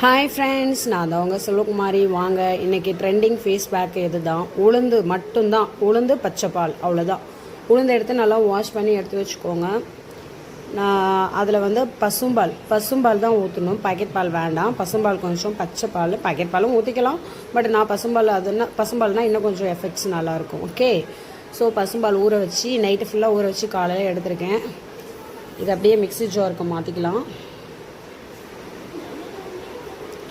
Hi friends நான் தான் அவங்க செல்வகுமாரி. வாங்க இன்னைக்கு ட்ரெண்டிங் ஃபேஸ் பேக் இது தான் உளுந்து மட்டும்தான். உளுந்து பச்சை பால் அவ்வளோதான் உளுந்து எடுத்து நல்லா வாஷ் பண்ணி எடுத்து வச்சுக்கோங்க. நான் அதில் வந்து பசும்பால் பசும்பால் தான் ஊற்றணும் பாக்கெட் பால் வேண்டாம். பசும்பால் கொஞ்சம் பச்சை பால் பாக்கெட் பாலும் ஊற்றிக்கலாம் பட் நான் பசும்பால் அதுன்னா பசும்பால்னால் இன்னும் கொஞ்சம் எஃபெக்ட்ஸ் நல்லாயிருக்கும் ஓகே ஸோ பசும்பால் ஊற வச்சு நைட்டு ஃபுல்லாக ஊற வச்சு காலையில் எடுத்திருக்கேன். இது அப்படியே மிக்ஸி ஜாருக்கு மாற்றிக்கலாம்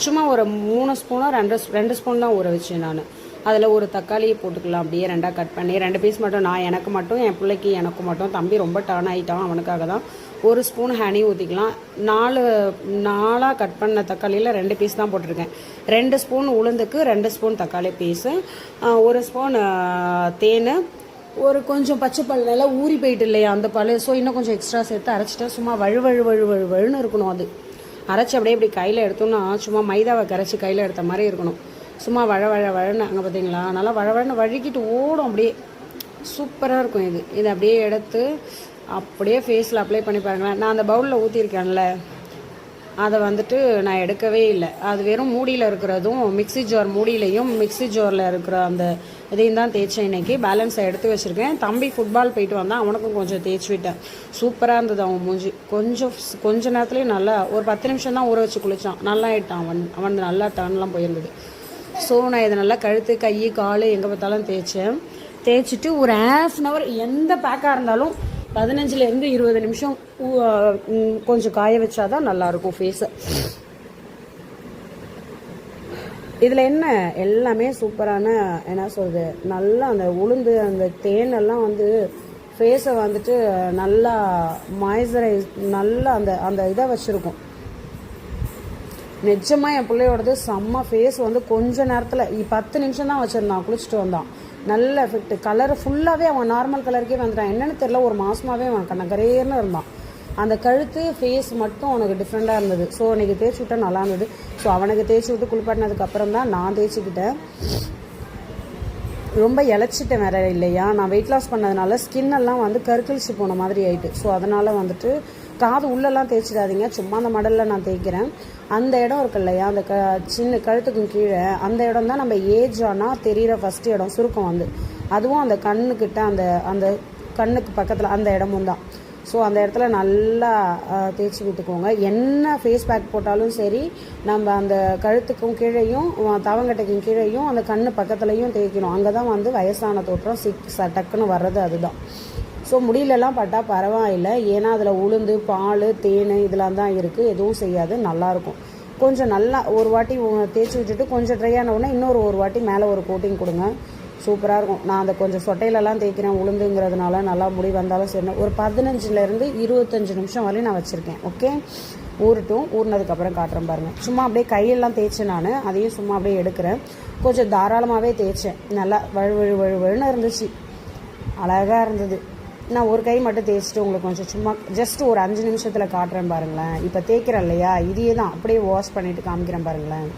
சும்மா ஒரு மூணு ஸ்பூனோ ரெண்டு ரெண்டு ஸ்பூன் தான் ஊற வச்சேன் நான். அதில் ஒரு தக்காளியை போட்டுக்கலாம். அப்படியே ரெண்டாக கட் பண்ணி ரெண்டு பீஸ் மட்டும் நான் எனக்கு மட்டும் என் பிள்ளைக்கு எனக்கு மட்டும் தம்பி ரொம்ப டர்ன் ஆகிட்டான் அவனுக்காக தான். ஒரு ஸ்பூன் ஹனி ஊற்றிக்கலாம் நாலு நாலாக கட் பண்ண தக்காளியில் ரெண்டு பீஸ் தான் போட்டிருக்கேன். ரெண்டு ஸ்பூன் உளுந்துக்கு ரெண்டு ஸ்பூன் தக்காளி பீஸு ஒரு ஸ்பூன் தேன். ஒரு கொஞ்சம் பச்சை பல் நல்லா ஊறி போயிட்டு இல்லையா அந்த பல். ஸோ இன்னும் கொஞ்சம் எக்ஸ்ட்ரா சேர்த்து அரைச்சிட்டா சும்மா வழு வழு வழு வழு வழுன்னு இருக்கணும் அது. அரைச்சி அப்படியே இப்படி கையில் எடுத்தோம்னா சும்மா மைதாவை கரைச்சி கையில் எடுத்த மாதிரி இருக்கணும். சும்மா வழ வழ வழன்னு அங்கே பார்த்தீங்களா நல்லா வழ வழன்னு வழுக்கிட்டு ஓடும் அப்படியே. சூப்பராக இருக்கும் இது. இதை அப்படியே எடுத்து அப்படியே ஃபேஸில் அப்ளை பண்ணி பாருங்களேன். நான் அந்த பவுலில் ஊற்றிருக்கேன்ல அதை வந்துட்டு நான் எடுக்கவே இல்லை. அது வெறும் மூடியில் இருக்கிறதும் மிக்ஸி ஜார் மூடியிலையும் மிக்ஸி ஜாரில் இருக்கிற அந்த இதையும் தான் தேய்ச்சேன் இன்றைக்கி பேலன்ஸை எடுத்து வச்சுருக்கேன். தம்பி ஃபுட்பால் போயிட்டு வந்தான். அவனுக்கும் கொஞ்சம் தேய்ச்சி விட்டேன். சூப்பராக இருந்தது அவன் மூஞ்சி. கொஞ்சம் கொஞ்ச நேரத்துலேயும் நல்லா ஒரு பத்து நிமிஷம் தான் ஊற வச்சு குளித்தான் நல்லா ஆயிட்டான் அவன். அவன் நல்லா டர்ன்லாம் போயிருந்தது. ஸோ நான் இதை நல்லா கழுத்து கை கால் எங்கே பார்த்தாலும் தேய்ச்சேன். தேய்ச்சிட்டு ஒரு ஹாஃப் அன் ஹவர் எந்த பேக்காக இருந்தாலும் பதினஞ்சுலேருந்து இருபது நிமிஷம் கொஞ்சம் காய வச்சாதான் நல்லாயிருக்கும் ஃபேஸை இதில் என்ன? எல்லாமே சூப்பரான என்ன சொல்கிறது நல்லா அந்த உளுந்து அந்த தேனெல்லாம் வந்து ஃபேஸை வந்துட்டு நல்லா மாய்ஸ்சரைஸ் நல்லா அந்த அந்த இதை வச்சுருக்கும். நிஜமாக என் பிள்ளையோடது செம்ம ஃபேஸ் வந்து கொஞ்ச நேரத்தில் பத்து நிமிஷம் தான் வச்சுருந்தான் குளிச்சுட்டு வந்தான். நல்ல எஃபெக்ட் கலர் ஃபுல்லாகவே அவன் நார்மல் கலருக்கே வந்துட்டான். என்னென்னு தெரில ஒரு மாதமாகவே அவன் கண்ணகரேன்னு இருந்தான். அந்த கழுத்து ஃபேஸ் மட்டும் அவனுக்கு டிஃப்ரெண்ட்டாக இருந்தது. ஸோ அன்றைக்கி தேய்ச்சி விட்டா நல்லா இருந்தது. ஸோ அவனுக்கு தேய்ச்சி விட்டு குளிப்பாட்டினதுக்கப்புறம் தான் நான் தேய்ச்சிக்கிட்டேன். ரொம்ப இழைச்சிட்டேன் வேற இல்லையா? நான் வெயிட் லாஸ் பண்ணதுனால ஸ்கின் எல்லாம் வந்து கருக்கழிச்சு போன மாதிரி ஆயிட்டு. ஸோ அதனால் வந்துட்டு காது உள்ளெல்லாம் தேய்ச்சிடாதீங்க. சும்மா அந்த மடலில் நான் தேய்க்கிறேன். அந்த இடம் இருக்கு இல்லையா? அந்த க சின்ன கழுத்துக்கும் கீழே. அந்த இடம் தான் நம்ம ஏஜ் ஆனால் தெரிகிற ஃபஸ்ட் இடம் சுருக்கம் வந்து. அதுவும் அந்த கண்ணுக்கிட்ட அந்த அந்த கண்ணுக்கு பக்கத்தில் அந்த இடமும் தான். ஸோ அந்த இடத்துல நல்லா தேய்ச்சி விட்டுக்கோங்க. என்ன ஃபேஸ் பேக் போட்டாலும் சரி நம்ம அந்த கழுத்துக்கும் கீழேயும் தவங்கட்டைக்கும் கீழேயும் அந்த கண்ணு பக்கத்துலையும் தேய்க்கணும். அங்கே தான் வந்து வயசான தோற்றம் சிக் டக்குன்னு வர்றது அதுதான். ஸோ முடியலலாம் பட்டால் பரவாயில்லை. ஏன்னா அதில் உளுந்து பால் தேன் இதெல்லாம் தான் இருக்குது எதுவும் செய்யாது. நல்லாயிருக்கும் கொஞ்சம் நல்லா ஒரு வாட்டி தேய்ச்சி விட்டுட்டு கொஞ்சம் ட்ரை ஆன உடனே இன்னொரு ஒரு வாட்டி மேலே ஒரு கோட்டிங் கொடுங்க. சூப்பராக இருக்கும். நான் அந்த கொஞ்சம் சொட்டையிலலாம் தேய்க்கிறேன் உளுந்துங்கிறதுனால நல்லா முடி வந்தாலும் சரி. ஒரு பதினஞ்சுலேருந்து இருபத்தஞ்சு நிமிஷம் வரையும் நான் வச்சுருக்கேன். ஓகே? ஊறட்டும். ஊறினதுக்கப்புறம் காட்டுறேன் பாருங்கள் சும்மா அப்படியே கையெல்லாம் தேய்ச்சேன் நான். அதையும் சும்மா அப்படியே எடுக்கிறேன். கொஞ்சம் தாராளமாகவே தேய்ச்சேன். நல்லா வழு வழு வழு வழுன்னு இருந்துச்சு. அழகாக இருந்தது. நான் ஒரு கை மட்டும் தேய்ச்சிட்டு உங்களுக்கு கொஞ்சம் சும்மா ஜஸ்ட் ஒரு அஞ்சு நிமிஷத்தில் காட்டுறேன் பாருங்களேன். இப்போ தேய்க்கிறேன் இல்லையா? இதையே தான் அப்படியே வாஷ் பண்ணிவிட்டு காமிக்கிறேன் பாருங்களேன்.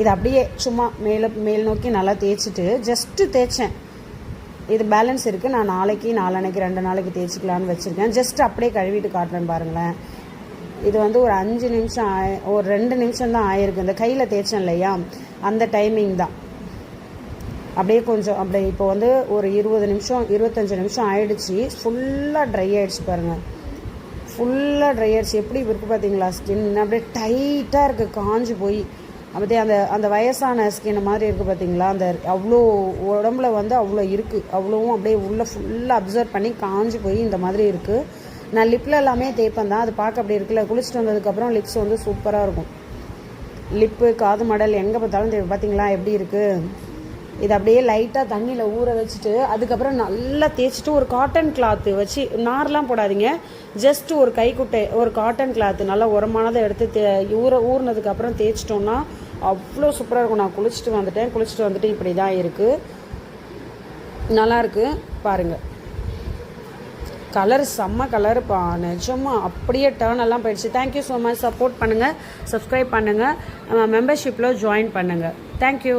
இது அப்படியே சும்மா மேலே மேல் நோக்கி நல்லா தேய்ச்சிட்டு ஜஸ்ட்டு தேய்ச்சேன். இது பேலன்ஸ் இருக்குது நான் நாளைக்கு நாளன்னைக்கு ரெண்டு நாளைக்கு தேய்ச்சிக்கலான்னு வச்சுருக்கேன். ஜஸ்ட் அப்படியே கழுவிட்டு காட்டுறேன் பாருங்களேன். இது வந்து ஒரு அஞ்சு நிமிஷம் ஆய ஒரு ரெண்டு நிமிஷம் தான் ஆயிருக்கு. இந்த கையில் தேய்ச்சேன் இல்லையா? அந்த டைமிங் தான். அப்படியே கொஞ்சம் அப்படியே இப்போ வந்து ஒரு இருபது நிமிஷம் இருபத்தஞ்சு நிமிஷம் ஆயிடுச்சு. ஃபுல்லாக ட்ரை ஆயிடுச்சு பாருங்கள் ஃபுல்லாக ட்ரை ஆயிடுச்சு. எப்படி இருக்குது பார்த்தீங்களா ஸ்கின் அப்படியே டைட்டாக இருக்குது காஞ்சு போய். அப்படியே அந்த அந்த வயசான ஸ்கின் மாதிரி இருக்குது பார்த்தீங்களா அந்த அவ்வளோ உடம்புல வந்து அவ்வளோ இருக்குது அவ்வளோவும் அப்படியே உள்ளே ஃபுல்லாக அப்சர்வ் பண்ணி காஞ்சி போய் இந்த மாதிரி இருக்குது நான் லிப்பில் எல்லாமே தேய்ப்பேன் தான். அது பார்க்க அப்படி இருக்குல்ல. குளிச்சுட்டு வந்ததுக்கப்புறம் லிப்ஸ் வந்து சூப்பராக இருக்கும். லிப்பு காது மடல் எங்கே பார்த்தாலும் தேவை பார்த்தீங்களா எப்படி இருக்குது இது அப்படியே லைட்டாக தண்ணியில் ஊற வச்சுட்டு அதுக்கப்புறம் நல்லா தேய்ச்சிட்டு ஒரு காட்டன் கிளாத்து வச்சு நார்லாம் போடாதீங்க. ஜஸ்ட் ஒரு கைக்குட்டை ஒரு காட்டன் கிளாத்து நல்லா உரமானதை எடுத்து தே ஊற ஊறினதுக்கப்புறம் தேய்ச்சிட்டோன்னா அவ்வளோ சூப்பராக இருக்கும். நான் குளிச்சுட்டு வந்துட்டேன். குளிச்சுட்டு வந்துட்டு இப்படி தான் இருக்குது நல்லாயிருக்கு பாருங்கள் கலர் செம்ம கலர் பா. நிஜமாக அப்படியே டேர்ன் எல்லாம் போயிடுச்சு. Thank you so much support பண்ணுங்கள் சப்ஸ்கிரைப் பண்ணுங்கள் மெம்பர்ஷிப்பில் ஜாயின் பண்ணுங்கள் தேங்க்யூ